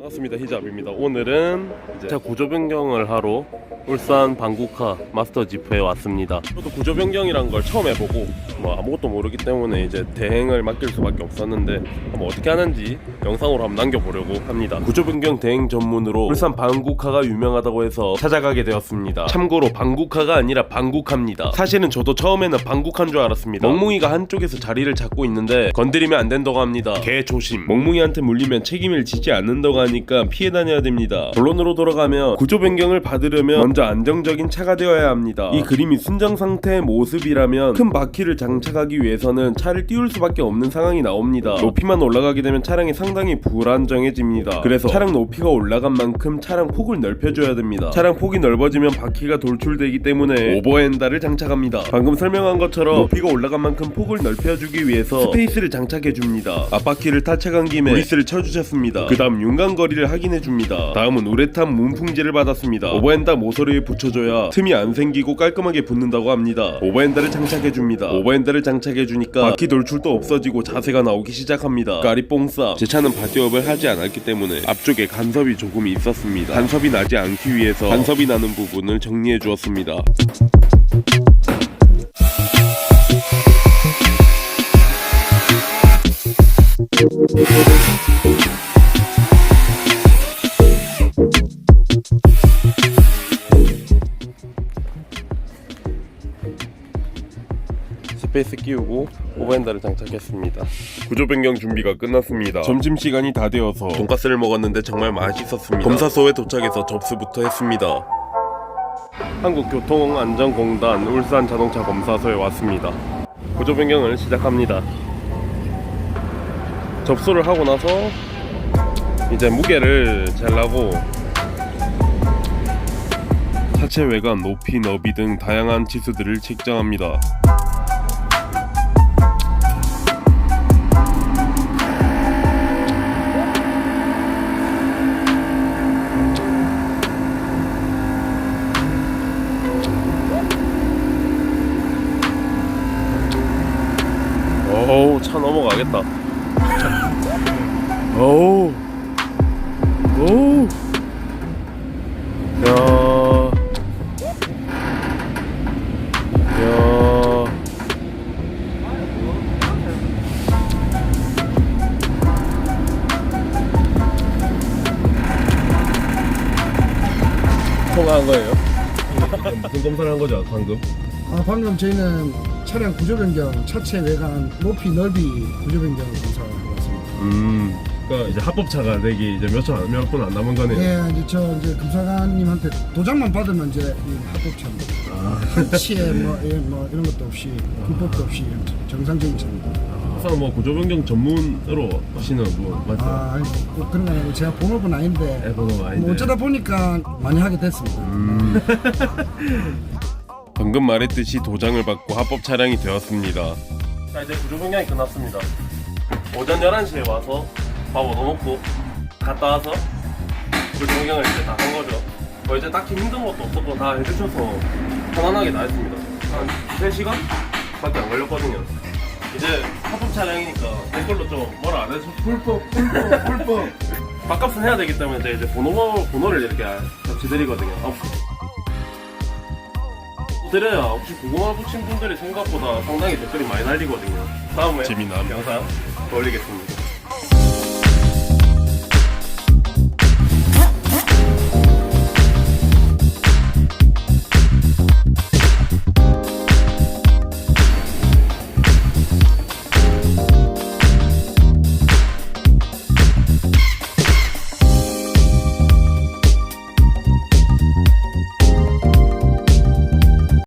반갑습니다. 히잡입니다. 오늘은 이제 구조 변경을 하러 울산 방국카 마스터 지프에 왔습니다. 저도 구조 변경이란 걸 처음 해보고 뭐 아무것도 모르기 때문에 이제 대행을 맡길 수밖에 없었는데 한번 어떻게 하는지 영상으로 한번 남겨보려고 합니다. 구조 변경 대행 전문으로 울산 방국카가 유명하다고 해서 찾아가게 되었습니다. 참고로 방국카가 아니라 방국카입니다. 사실은 저도 처음에는 방국한 줄 알았습니다. 멍뭉이가 한쪽에서 자리를 잡고 있는데 건드리면 안 된다고 합니다. 개 조심. 멍뭉이한테 물리면 책임을 지지 않는다고 하니까 피해 다녀야 됩니다. 본론으로 돌아가면 구조 변경을 받으려면 먼저 안정적인 차가 되어야 합니다. 이 그림이 순정 상태의 모습이라면 큰 바퀴를 장착하기 위해서는 차를 띄울 수밖에 없는 상황이 나옵니다. 높이만 올라가게 되면 차량이 상당히 불안정해집니다. 그래서 차량 높이가 올라간 만큼 차량 폭을 넓혀줘야 됩니다. 차량 폭이 넓어지면 바퀴가 돌출되기 때문에 오버핸다를 장착합니다. 방금 설명한 것처럼 높이가 올라간 만큼 폭을 넓혀주기 위해서 스페이스를 장착해줍니다. 앞바퀴를 타착한 김에 브리스를 쳐주셨습니다. 그 다음 윤곽거리를 확인해줍니다. 다음은 우레탄 문풍지를 받았습니다. 오버핸다 모 서리에 붙여줘야 틈이 안 생기고 깔끔하게 붙는다고 합니다. 오버핸다를 장착해줍니다. 오버핸다를 장착해주니까 바퀴 돌출도 없어지고 자세가 나오기 시작합니다. 까리뽕싸. 제 차는 바디업을 하지 않았기 때문에 앞쪽에 간섭이 조금 있었습니다. 간섭이 나지 않기 위해서 간섭이 나는 부분을 정리해 주었습니다 스페이스 끼우고 오버핸다를 장착했습니다. 구조 변경 준비가 끝났습니다. 점심 시간이 다 되어서 돈가스를 먹었는데 정말 맛있었습니다. 검사소에 도착해서 접수부터 했습니다. 한국교통안전공단 울산 자동차 검사소에 왔습니다. 구조 변경을 시작합니다. 접수를 하고 나서 이제 무게를 재려고 차체 외관, 높이, 너비 등 다양한 치수들을 측정합니다. 차 넘어가겠다 어우 어우 야 야. 통화한 거예요? 무슨 검사를 한 거죠 방금? 아, 방금 저희는 차량 구조 변경, 차체 외관, 높이, 넓이 구조 변경 검사하고 왔습니다. 음 그러니까 이제 합법차가 되기 이제 몇초몇분 안 남은 거네요 예, 이제 저 이제 검사관님한테 도장만 받으면 이제 이 합법차입니다. 아. 한치에 뭐, 예, 뭐 이런 것도 없이 불법도 없이 정상적인 차입니다. 항상 뭐 구조 변경 전문으로 하시는 분 맞죠? 아, 아니, 뭐 그런 건 아니고 제가 본업은 아닌데 네, 번호 아닌데. 뭐 어쩌다 보니까 많이 하게 됐습니다. 방금 말했듯이 도장을 받고 합법 차량이 되었습니다. 자 이제 구조 변경이 끝났습니다. 오전 11시에 와서 밥 얻어먹고 갔다 와서 구조 변경을 이제 다 한 거죠. 뭐 이제 딱히 힘든 것도 없었고 다 해주셔서 편안하게 다 했습니다. 한 3시간? 밖에 안 걸렸거든요. 이제 합법 차량이니까 댓글로 좀 뭐라 안 해서 불법, 불법, 불법. 밥값은 해야 되기 때문에 제가 이제 번호, 번호를 이렇게 같이 드리거든요. 아, 드려야 혹시 궁금하신 분들이 생각보다 상당히 댓글이 많이 달리거든요. 다음에 재미난 영상 올리겠습니다.